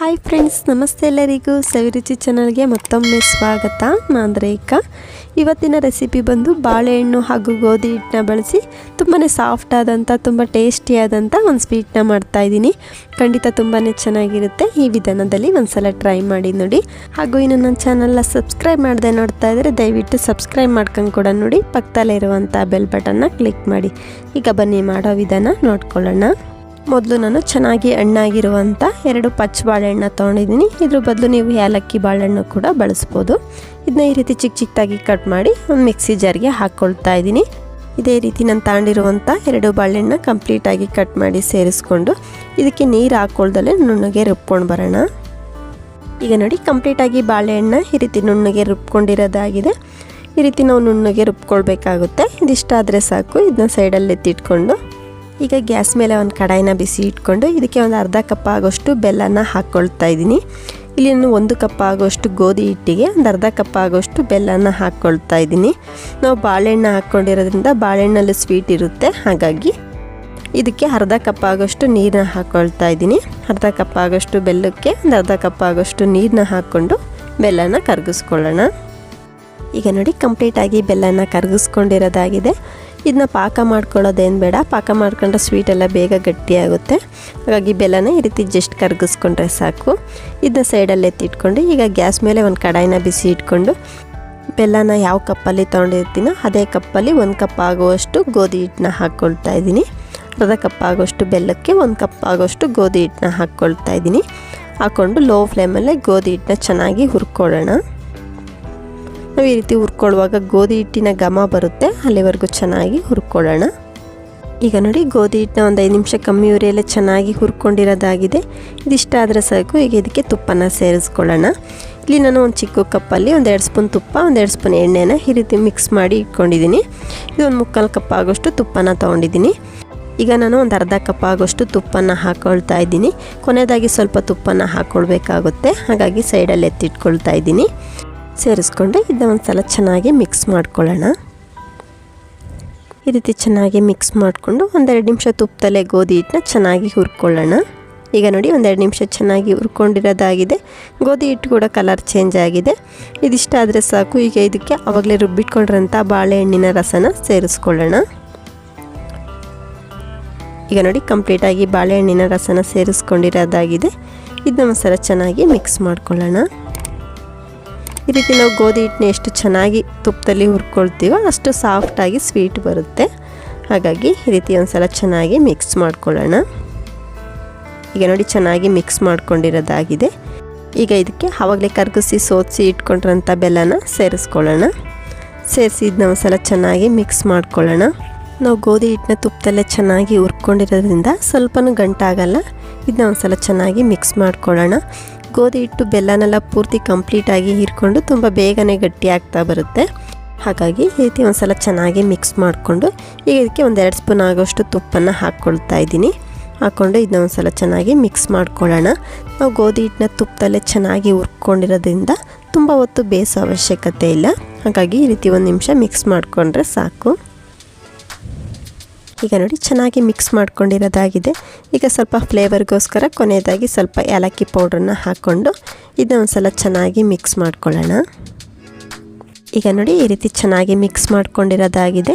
Hi friends ನಮಸ್ತೆ ಎಲ್ಲರಿಗೂ ಸವಿರುಚಿ ಚಾನಲ್ಗೆ ಮತ್ತೊಮ್ಮೆ ಸ್ವಾಗತ. ನಾನು ರೇಖಾ. ಇವತ್ತಿನ ರೆಸಿಪಿ ಬಂದು ಬಾಳೆಹಣ್ಣು ಹಾಗೂ ಗೋಧಿ ಹಿಟ್ಟನ್ನ ಬಳಸಿ ತುಂಬಾ ಸಾಫ್ಟ್ ಆದಂಥ ತುಂಬ ಟೇಸ್ಟಿಯಾದಂಥ ಒಂದು ಸ್ವೀಟ್ನ ಮಾಡ್ತಾಯಿದ್ದೀನಿ ಖಂಡಿತ ತುಂಬಾ ಚೆನ್ನಾಗಿರುತ್ತೆ. ಈ ವಿಧಾನದಲ್ಲಿ ಒಂದ್ಸಲ ಟ್ರೈ ಮಾಡಿ ನೋಡಿ. ಹಾಗೂ ಇನ್ನು ನನ್ನ ಚಾನಲ್ನ ಸಬ್ಸ್ಕ್ರೈಬ್ ಮಾಡದೆ ನೋಡ್ತಾ ಇದ್ದರೆ ದಯವಿಟ್ಟು ಸಬ್ಸ್ಕ್ರೈಬ್ ಮಾಡ್ಕೊಂಡು ಕೂಡ ನೋಡಿ. ಪಕ್ಕದಲ್ಲೇ ಇರುವಂಥ ಬೆಲ್ ಬಟನ್ನ ಕ್ಲಿಕ್ ಮಾಡಿ. ಈಗ ಬನ್ನಿ ಮಾಡೋ ವಿಧಾನ ನೋಡ್ಕೊಳ್ಳೋಣ. ಮೊದಲು ನಾನು ಚೆನ್ನಾಗಿ ಹಣ್ಣಾಗಿರುವಂಥ ಎರಡು ಪಚ್ಚ ಬಾಳೆಹಣ್ಣ ತೊಗೊಂಡಿದ್ದೀನಿ. ಇದ್ರ ಬದಲು ನೀವು ಏಲಕ್ಕಿ ಬಾಳೆಹಣ್ಣು ಕೂಡ ಬಳಸ್ಬೋದು. ಇದನ್ನ ಈ ರೀತಿ ಚಿಕ್ಕ ಚಿಕ್ಕದಾಗಿ ಕಟ್ ಮಾಡಿ ಒಂದು ಮಿಕ್ಸಿ ಜಾರ್ಗೆ ಹಾಕ್ಕೊಳ್ತಾ ಇದ್ದೀನಿ. ಇದೇ ರೀತಿ ನಾನು ತಾಂಡಿರುವಂಥ ಎರಡು ಬಾಳೆಹಣ್ಣ ಕಂಪ್ಲೀಟಾಗಿ ಕಟ್ ಮಾಡಿ ಸೇರಿಸ್ಕೊಂಡು ಇದಕ್ಕೆ ನೀರು ಹಾಕ್ಕೊಳ್ದಲ್ಲೇ ನುಣ್ಣಗೆ ರುಬ್ಕೊಂಡು ಬರೋಣ. ಈಗ ನೋಡಿ ಕಂಪ್ಲೀಟಾಗಿ ಬಾಳೆಹಣ್ಣ ಈ ರೀತಿ ನುಣ್ಣಗೆ ರುಬ್ಕೊಂಡಿರೋದಾಗಿದೆ. ಈ ರೀತಿ ನಾವು ನುಣ್ಣಗೆ ರುಬ್ಕೊಳ್ಬೇಕಾಗುತ್ತೆ. ಇದಿಷ್ಟಾದರೆ ಸಾಕು. ಇದನ್ನ ಸೈಡಲ್ಲಿ ಎತ್ತಿಟ್ಕೊಂಡು ಈಗ ಗ್ಯಾಸ್ ಮೇಲೆ ಒಂದು ಕಡಾಯಿನ ಬಿಸಿ ಇಟ್ಕೊಂಡು ಇದಕ್ಕೆ ಒಂದು ಅರ್ಧ ಕಪ್ ಆಗೋಷ್ಟು ಬೆಲ್ಲನ ಹಾಕ್ಕೊಳ್ತಾ ಇದ್ದೀನಿ. ಇಲ್ಲಿ ನಾನು ಒಂದು ಕಪ್ ಆಗೋಷ್ಟು ಗೋಧಿ ಹಿಟ್ಟಿಗೆ ಒಂದು ಅರ್ಧ ಕಪ್ ಆಗೋಷ್ಟು ಬೆಲ್ಲನ ಹಾಕ್ಕೊಳ್ತಾ ಇದ್ದೀನಿ. ನಾವು ಬಾಳೆಹಣ್ಣು ಹಾಕ್ಕೊಂಡಿರೋದ್ರಿಂದ ಬಾಳೆಹಣ್ಣಲ್ಲಿ ಸ್ವೀಟ್ ಇರುತ್ತೆ, ಹಾಗಾಗಿ ಇದಕ್ಕೆ ಅರ್ಧ ಕಪ್ ಆಗೋಷ್ಟು ನೀರನ್ನ ಹಾಕ್ಕೊಳ್ತಾ ಇದ್ದೀನಿ. ಅರ್ಧ ಕಪ್ ಆಗೋಷ್ಟು ಬೆಲ್ಲಕ್ಕೆ ಒಂದು ಅರ್ಧ ಕಪ್ ಆಗೋಷ್ಟು ನೀರನ್ನ ಹಾಕ್ಕೊಂಡು ಬೆಲ್ಲನ ಕರಗಿಸ್ಕೊಳ್ಳೋಣ. ಈಗ ನೋಡಿ ಕಂಪ್ಲೀಟಾಗಿ ಬೆಲ್ಲನ ಕರಗಿಸ್ಕೊಂಡಿರೋದಾಗಿದೆ. ಇದನ್ನ ಪಾಕ ಮಾಡ್ಕೊಳ್ಳೋದೇನು ಬೇಡ. ಪಾಕ ಮಾಡ್ಕೊಂಡ್ರೆ ಸ್ವೀಟ್ ಎಲ್ಲ ಬೇಗ ಗಟ್ಟಿಯಾಗುತ್ತೆ. ಹಾಗಾಗಿ ಬೆಲ್ಲನ ಈ ರೀತಿ ಜಸ್ಟ್ ಕರಗಿಸ್ಕೊಂಡ್ರೆ ಸಾಕು. ಇದನ್ನ ಸೈಡಲ್ಲಿ ಎತ್ತಿಟ್ಕೊಂಡು, ಈಗ ಗ್ಯಾಸ್ ಮೇಲೆ ಒಂದು ಕಡಾಯಿನ ಬಿಸಿ ಇಟ್ಕೊಂಡು, ಬೆಲ್ಲನ ಯಾವ ಕಪ್ಪಲ್ಲಿ ತೊಗೊಂಡಿರ್ತೀನೋ ಅದೇ ಕಪ್ಪಲ್ಲಿ ಒಂದು ಕಪ್ ಆಗುವಷ್ಟು ಗೋಧಿ ಹಿಟ್ಟನ್ನ ಹಾಕ್ಕೊಳ್ತಾ ಇದ್ದೀನಿ. ಅರ್ಧ ಕಪ್ ಆಗೋಷ್ಟು ಬೆಲ್ಲಕ್ಕೆ ಒಂದು ಕಪ್ ಆಗೋಷ್ಟು ಗೋಧಿ ಹಿಟ್ಟನ್ನ ಹಾಕ್ಕೊಳ್ತಾ ಇದ್ದೀನಿ. ಹಾಕ್ಕೊಂಡು ಲೋ ಫ್ಲೇಮಲ್ಲೇ ಗೋಧಿ ಹಿಟ್ಟನ್ನ ಚೆನ್ನಾಗಿ ಹುರ್ಕೊಳ್ಳೋಣ. ನಾವು ಈ ರೀತಿ ಹುರ್ಕೊಳ್ಳುವಾಗ ಗೋಧಿ ಹಿಟ್ಟಿನ ಘಮ ಬರುತ್ತೆ. ಅಲ್ಲಿವರೆಗೂ ಚೆನ್ನಾಗಿ ಹುರ್ಕೊಳ್ಳೋಣ. ಈಗ ನೋಡಿ, ಗೋಧಿ ಹಿಟ್ಟನ್ನ ಒಂದು ಐದು ನಿಮಿಷ ಕಮ್ಮಿ ಉರಿಯಲ್ಲೇ ಚೆನ್ನಾಗಿ ಹುರ್ಕೊಂಡಿರೋದಾಗಿದೆ. ಇದಿಷ್ಟ ಆದರೆ ಸಾಕು, ಈಗ ಇದಕ್ಕೆ ತುಪ್ಪನ ಸೇರಿಸ್ಕೊಳ್ಳೋಣ. ಇಲ್ಲಿ ನಾನು ಒಂದು ಚಿಕ್ಕ ಕಪ್ಪಲ್ಲಿ ಒಂದು ಎರಡು ಸ್ಪೂನ್ ತುಪ್ಪ, ಒಂದು ಎರಡು ಸ್ಪೂನ್ ಎಣ್ಣೆನ ಈ ರೀತಿ ಮಿಕ್ಸ್ ಮಾಡಿ ಇಟ್ಕೊಂಡಿದ್ದೀನಿ. ಇದು ಒಂದು ಮುಕ್ಕಾಲು ಕಪ್ ಆಗೋಷ್ಟು ತುಪ್ಪನ ತೊಗೊಂಡಿದ್ದೀನಿ. ಈಗ ನಾನು ಒಂದು ಅರ್ಧ ಕಪ್ ಆಗೋಷ್ಟು ತುಪ್ಪನ ಹಾಕ್ಕೊಳ್ತಾ ಇದ್ದೀನಿ. ಕೊನೆಯದಾಗಿ ಸ್ವಲ್ಪ ತುಪ್ಪನ ಹಾಕ್ಕೊಳ್ಬೇಕಾಗುತ್ತೆ ಹಾಗಾಗಿ ಸೈಡಲ್ಲಿ ಎತ್ತಿಟ್ಕೊಳ್ತಾ ಇದ್ದೀನಿ. ಸೇರಿಸ್ಕೊಂಡು ಇದನ್ನ ಒಂದು ಸಲ ಚೆನ್ನಾಗಿ ಮಿಕ್ಸ್ ಮಾಡ್ಕೊಳ್ಳೋಣ. ಈ ರೀತಿ ಚೆನ್ನಾಗಿ ಮಿಕ್ಸ್ ಮಾಡಿಕೊಂಡು ಒಂದೆರಡು ನಿಮಿಷ ತುಪ್ಪದಲ್ಲೇ ಗೋಧಿ ಹಿಟ್ಟನ್ನ ಚೆನ್ನಾಗಿ ಹುರ್ಕೊಳ್ಳೋಣ. ಈಗ ನೋಡಿ ಒಂದೆರಡು ನಿಮಿಷ ಚೆನ್ನಾಗಿ ಹುರ್ಕೊಂಡಿರೋದಾಗಿದೆ. ಗೋಧಿ ಹಿಟ್ಟು ಕೂಡ ಕಲರ್ ಚೇಂಜ್ ಆಗಿದೆ. ಇದಿಷ್ಟ ಆದರೆ ಸಾಕು. ಈಗ ಇದಕ್ಕೆ ಆವಾಗಲೇ ರುಬ್ಬಿಟ್ಕೊಂಡಿರೋಂಥ ಬಾಳೆಹಣ್ಣಿನ ರಸನ ಸೇರಿಸ್ಕೊಳ್ಳೋಣ. ಈಗ ನೋಡಿ ಕಂಪ್ಲೀಟಾಗಿ ಬಾಳೆಹಣ್ಣಿನ ರಸನ ಸೇರಿಸ್ಕೊಂಡಿರೋದಾಗಿದೆ. ಇದನ್ನ ಒಂದ್ಸಲ ಚೆನ್ನಾಗಿ ಮಿಕ್ಸ್ ಮಾಡ್ಕೊಳ್ಳೋಣ. ಈ ರೀತಿ ನಾವು ಗೋಧಿ ಹಿಟ್ಟನ್ನ ಎಷ್ಟು ಚೆನ್ನಾಗಿ ತುಪ್ಪದಲ್ಲಿ ಹುರ್ಕೊಳ್ತೀವೋ ಅಷ್ಟು ಸಾಫ್ಟಾಗಿ ಸ್ವೀಟ್ ಬರುತ್ತೆ. ಹಾಗಾಗಿ ಈ ರೀತಿ ಒಂದು ಸಲ ಚೆನ್ನಾಗಿ ಮಿಕ್ಸ್ ಮಾಡ್ಕೊಳ್ಳೋಣ. ಈಗ ನೋಡಿ ಚೆನ್ನಾಗಿ ಮಿಕ್ಸ್ ಮಾಡ್ಕೊಂಡಿರೋದಾಗಿದೆ. ಈಗ ಇದಕ್ಕೆ ಆವಾಗಲೇ ಕರ್ಗಿಸಿ ಸೋದಿಸಿ ಇಟ್ಕೊಂಡಿರೋಂಥ ಬೆಲ್ಲನ ಸೇರಿಸ್ಕೊಳ್ಳೋಣ. ಸೇರಿಸಿ ಇದನ್ನ ಒಂದು ಸಲ ಚೆನ್ನಾಗಿ ಮಿಕ್ಸ್ ಮಾಡ್ಕೊಳ್ಳೋಣ. ನಾವು ಗೋಧಿ ಹಿಟ್ಟನ್ನ ತುಪ್ಪದಲ್ಲೇ ಚೆನ್ನಾಗಿ ಹುರ್ಕೊಂಡಿರೋದ್ರಿಂದ ಸ್ವಲ್ಪನೂ ಗಂಟಾಗಲ್ಲ. ಇದನ್ನ ಒಂದು ಸಲ ಚೆನ್ನಾಗಿ ಮಿಕ್ಸ್ ಮಾಡ್ಕೊಳ್ಳೋಣ. ಗೋಧಿ ಹಿಟ್ಟು ಬೆಲ್ಲನೆಲ್ಲ ಪೂರ್ತಿ ಕಂಪ್ಲೀಟಾಗಿ ಹೀರ್ಕೊಂಡು ತುಂಬ ಬೇಗನೆ ಗಟ್ಟಿ ಆಗ್ತಾ ಬರುತ್ತೆ. ಹಾಗಾಗಿ ಈ ರೀತಿ ಒಂದು ಸಲ ಚೆನ್ನಾಗಿ ಮಿಕ್ಸ್ ಮಾಡಿಕೊಂಡು ಈಗ ಇದಕ್ಕೆ ಒಂದು ಎರಡು ಸ್ಪೂನ್ ಆಗೋಷ್ಟು ತುಪ್ಪನ್ನು ಹಾಕ್ಕೊಳ್ತಾ ಇದ್ದೀನಿ. ಹಾಕ್ಕೊಂಡು ಇದನ್ನ ಒಂದು ಸಲ ಚೆನ್ನಾಗಿ ಮಿಕ್ಸ್ ಮಾಡ್ಕೊಳ್ಳೋಣ. ನಾವು ಗೋಧಿ ಹಿಟ್ಟನ್ನ ತುಪ್ಪದಲ್ಲೇ ಚೆನ್ನಾಗಿ ಹುರ್ಕೊಂಡಿರೋದ್ರಿಂದ ತುಂಬ ಹೊತ್ತು ಬೇಯಿಸೋ ಅವಶ್ಯಕತೆ ಇಲ್ಲ. ಹಾಗಾಗಿ ಈ ರೀತಿ ಒಂದು ನಿಮಿಷ ಮಿಕ್ಸ್ ಮಾಡಿಕೊಂಡ್ರೆ ಸಾಕು. ಈಗ ನೋಡಿ ಚೆನ್ನಾಗಿ ಮಿಕ್ಸ್ ಮಾಡ್ಕೊಂಡಿರೋದಾಗಿದೆ. ಈಗ ಸ್ವಲ್ಪ ಫ್ಲೇವರ್ಗೋಸ್ಕರ ಕೊನೆಯದಾಗಿ ಸ್ವಲ್ಪ ಏಲಕ್ಕಿ ಪೌಡ್ರನ್ನ ಹಾಕ್ಕೊಂಡು ಇದನ್ನ ಒಂದು ಸಲ ಚೆನ್ನಾಗಿ ಮಿಕ್ಸ್ ಮಾಡ್ಕೊಳ್ಳೋಣ. ಈಗ ನೋಡಿ ಈ ರೀತಿ ಚೆನ್ನಾಗಿ ಮಿಕ್ಸ್ ಮಾಡ್ಕೊಂಡಿರೋದಾಗಿದೆ.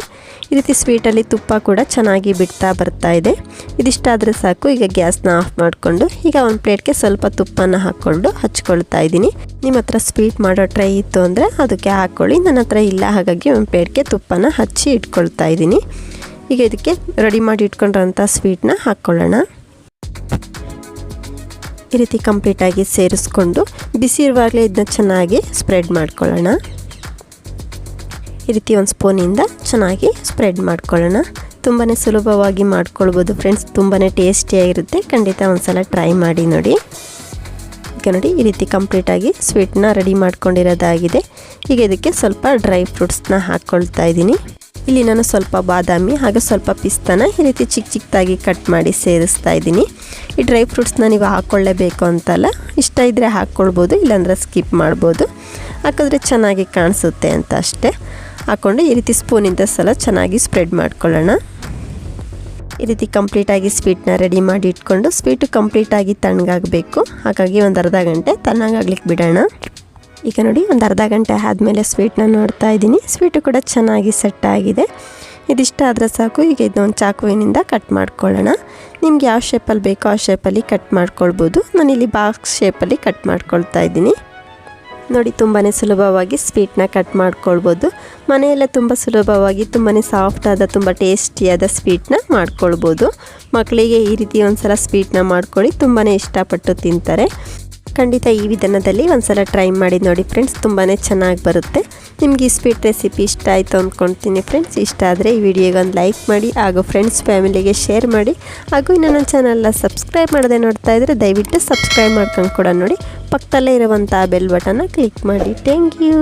ಈ ರೀತಿ ಸ್ವೀಟಲ್ಲಿ ತುಪ್ಪ ಕೂಡ ಚೆನ್ನಾಗಿ ಬಿಡ್ತಾ ಬರ್ತಾ ಇದೆ. ಇದಿಷ್ಟಾದರೆ ಸಾಕು, ಈಗ ಗ್ಯಾಸ್ನ ಆಫ್ ಮಾಡಿಕೊಂಡು ಈಗ ಒಂದು ಪ್ಲೇಟ್ಗೆ ಸ್ವಲ್ಪ ತುಪ್ಪನ ಹಾಕ್ಕೊಂಡು ಹಚ್ಕೊಳ್ತಾ ಇದ್ದೀನಿ. ನಿಮ್ಮ ಹತ್ರ ಸ್ವೀಟ್ ಮಾಡೋ ಟ್ರೈ ಇತ್ತು ಅಂದರೆ ಅದಕ್ಕೆ ಹಾಕ್ಕೊಳ್ಳಿ ನನ್ನ ಹತ್ರ ಇಲ್ಲ, ಹಾಗಾಗಿ ಒಂದು ಪ್ಲೇಟ್ಗೆ ತುಪ್ಪನ ಹಚ್ಚಿ ಇಟ್ಕೊಳ್ತಾ ಇದ್ದೀನಿ. ಈಗ ಇದಕ್ಕೆ ರೆಡಿ ಮಾಡಿ ಇಟ್ಕೊಂಡಿರೋಂಥ ಸ್ವೀಟ್ನ ಹಾಕ್ಕೊಳ್ಳೋಣ ಈ ರೀತಿ ಕಂಪ್ಲೀಟಾಗಿ ಸೇರಿಸ್ಕೊಂಡು ಬಿಸಿ ಇರುವಾಗಲೇ ಇದನ್ನ ಚೆನ್ನಾಗಿ ಸ್ಪ್ರೆಡ್ ಮಾಡ್ಕೊಳ್ಳೋಣ. ಈ ರೀತಿ ಒಂದು ಸ್ಪೂನಿಂದ ಚೆನ್ನಾಗಿ ಸ್ಪ್ರೆಡ್ ಮಾಡ್ಕೊಳ್ಳೋಣ. ತುಂಬಾ ಸುಲಭವಾಗಿ ಮಾಡ್ಕೊಳ್ಬೋದು ಫ್ರೆಂಡ್ಸ್ ತುಂಬಾ ಟೇಸ್ಟಿಯಾಗಿರುತ್ತೆ ಖಂಡಿತ ಒಂದ್ಸಲ ಟ್ರೈ ಮಾಡಿ ನೋಡಿ. ಈಗ ನೋಡಿ ಈ ರೀತಿ ಕಂಪ್ಲೀಟಾಗಿ ಸ್ವೀಟ್ನ ರೆಡಿ ಮಾಡ್ಕೊಂಡಿರೋದಾಗಿದೆ. ಈಗ ಇದಕ್ಕೆ ಸ್ವಲ್ಪ ಡ್ರೈ ಫ್ರೂಟ್ಸ್ನ ಹಾಕ್ಕೊಳ್ತಾ ಇದ್ದೀನಿ. ಇಲ್ಲಿ ನಾನು ಸ್ವಲ್ಪ ಬಾದಾಮಿ ಹಾಗೆ ಸ್ವಲ್ಪ ಪಿಸ್ತಾನ ಈ ರೀತಿ ಚಿಕ್ಕ ಚಿಕ್ಕದಾಗಿ ಕಟ್ ಮಾಡಿ ಸೇರಿಸ್ತಾ ಇದ್ದೀನಿ. ಈ ಡ್ರೈ ಫ್ರೂಟ್ಸ್ನ ನೀವು ಹಾಕ್ಕೊಳ್ಳೇಬೇಕು ಅಂತಲ್ಲ, ಇಷ್ಟ ಇದ್ದರೆ ಹಾಕ್ಕೊಳ್ಬೋದು, ಇಲ್ಲಾಂದ್ರೆ ಸ್ಕಿಪ್ ಮಾಡ್ಬೋದು. ಹಾಕಿದ್ರೆ ಚೆನ್ನಾಗಿ ಕಾಣಿಸುತ್ತೆ ಅಂತ ಅಷ್ಟೇ. ಹಾಕ್ಕೊಂಡು ಈ ರೀತಿ ಸ್ಪೂನಿಂದ ಸಲ ಚೆನ್ನಾಗಿ ಸ್ಪ್ರೆಡ್ ಮಾಡ್ಕೊಳ್ಳೋಣ. ಈ ರೀತಿ ಕಂಪ್ಲೀಟಾಗಿ ಸ್ವೀಟ್ನ ರೆಡಿ ಮಾಡಿ ಇಟ್ಕೊಂಡು, ಸ್ವೀಟು ಕಂಪ್ಲೀಟಾಗಿ ತಣ್ಣಗಾಗಬೇಕು. ಹಾಗಾಗಿ ಒಂದು ಅರ್ಧ ಗಂಟೆ ತಣ್ಣಗಾಗ್ಲಿಕ್ಕೆ ಬಿಡೋಣ. ಈಗ ನೋಡಿ, ಒಂದು ಅರ್ಧ ಗಂಟೆ ಆದಮೇಲೆ ಸ್ವೀಟ್ನ ನೋಡ್ತಾ ಇದ್ದೀನಿ. ಸ್ವೀಟು ಕೂಡ ಚೆನ್ನಾಗಿ ಸೆಟ್ ಆಗಿದೆ. ಇದಿಷ್ಟ ಆದರೆ ಸಾಕು, ಈಗ ಇದೊಂದು ಚಾಕುವಿನಿಂದ ಕಟ್ ಮಾಡ್ಕೊಳ್ಳೋಣ. ನಿಮ್ಗೆ ಯಾವ ಶೇಪಲ್ಲಿ ಬೇಕೋ ಆ ಶೇಪಲ್ಲಿ ಕಟ್ ಮಾಡ್ಕೊಳ್ಬೋದು. ನಾನಿಲ್ಲಿ ಬಾಕ್ಸ್ ಶೇಪಲ್ಲಿ ಕಟ್ ಮಾಡ್ಕೊಳ್ತಾ ಇದ್ದೀನಿ. ನೋಡಿ ತುಂಬಾ ಸುಲಭವಾಗಿ ಸ್ವೀಟ್ನ ಕಟ್ ಮಾಡ್ಕೊಳ್ಬೋದು. ಮನೆಯೆಲ್ಲ ತುಂಬ ಸುಲಭವಾಗಿ ತುಂಬಾ ಸಾಫ್ಟಾದ ತುಂಬ ಟೇಸ್ಟಿಯಾದ ಸ್ವೀಟ್ನ ಮಾಡ್ಕೊಳ್ಬೋದು. ಮಕ್ಕಳಿಗೆ ಈ ರೀತಿ ಒಂದು ಸಲ ಸ್ವೀಟ್ನ ಮಾಡ್ಕೊಳ್ಳಿ ತುಂಬಾ ಇಷ್ಟಪಟ್ಟು ತಿಂತಾರೆ. ಖಂಡಿತ ಈ ವಿಧಾನದಲ್ಲಿ ಒಂದ್ಸಲ ಟ್ರೈ ಮಾಡಿ ನೋಡಿ ಫ್ರೆಂಡ್ಸ್ ತುಂಬಾ ಚೆನ್ನಾಗಿ ಬರುತ್ತೆ. ನಿಮಗೆ ಈ ಸ್ವೀಟ್ ರೆಸಿಪಿ ಇಷ್ಟ ಆಯಿತು ಅಂದ್ಕೊಳ್ತೀನಿ ಫ್ರೆಂಡ್ಸ್ ಇಷ್ಟ ಆದರೆ ಈ ವಿಡಿಯೋಗೆ ಒಂದು ಲೈಕ್ ಮಾಡಿ ಹಾಗೂ ಫ್ರೆಂಡ್ಸ್ ಫ್ಯಾಮಿಲಿಗೆ ಶೇರ್ ಮಾಡಿ ಹಾಗೂ ಇನ್ನೊಂದು ಚಾನಲ್ನ ಸಬ್ಸ್ಕ್ರೈಬ್ ಮಾಡದೆ ನೋಡ್ತಾ ಇದ್ದರೆ ದಯವಿಟ್ಟು ಸಬ್ಸ್ಕ್ರೈಬ್ ಮಾಡ್ಕೊಂಡು ಕೂಡ ನೋಡಿ. ಪಕ್ಕದಲ್ಲೇ ಇರುವಂಥ ಬೆಲ್ ಬಟನ್ನ ಕ್ಲಿಕ್ ಮಾಡಿ. Thank you